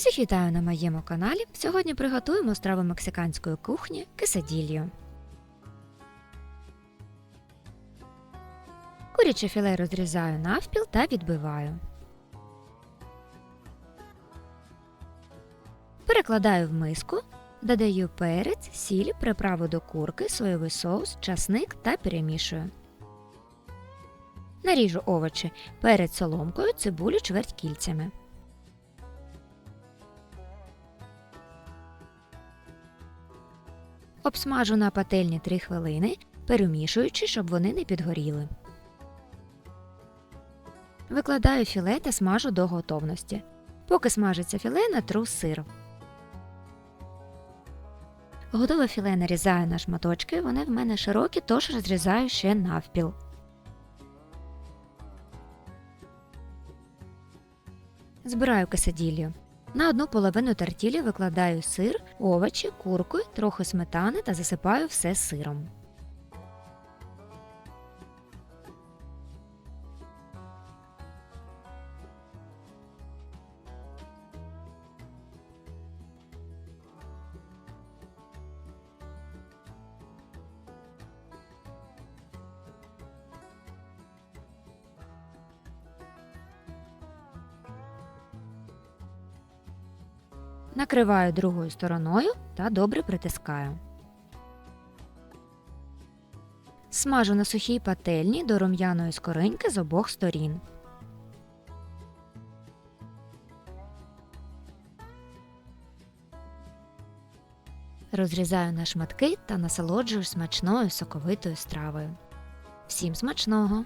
Всіх вітаю на моєму каналі. Сьогодні приготуємо страву мексиканської кухні кесаділью. Куряче філе розрізаю навпіл та відбиваю. Перекладаю в миску, додаю перець, сіль, приправу до курки, соєвий соус, часник та перемішую. Наріжу овочі перець соломкою, цибулю чверть кільцями. Обсмажу на пательні 3 хвилини, перемішуючи, щоб вони не підгоріли. Викладаю філе та смажу до готовності. Поки смажиться філе, натру сир. Готове філе нарізаю на шматочки, вони в мене широкі, тож розрізаю ще навпіл. Збираю касаділью. На одну половину тартілі викладаю сир, овочі, курку, трохи сметани та засипаю все сиром. Накриваю другою стороною та добре притискаю. Смажу на сухій пательні до рум'яної скоринки з обох сторін. Розрізаю на шматки та насолоджуюсь смачною соковитою стравою. Всім смачного!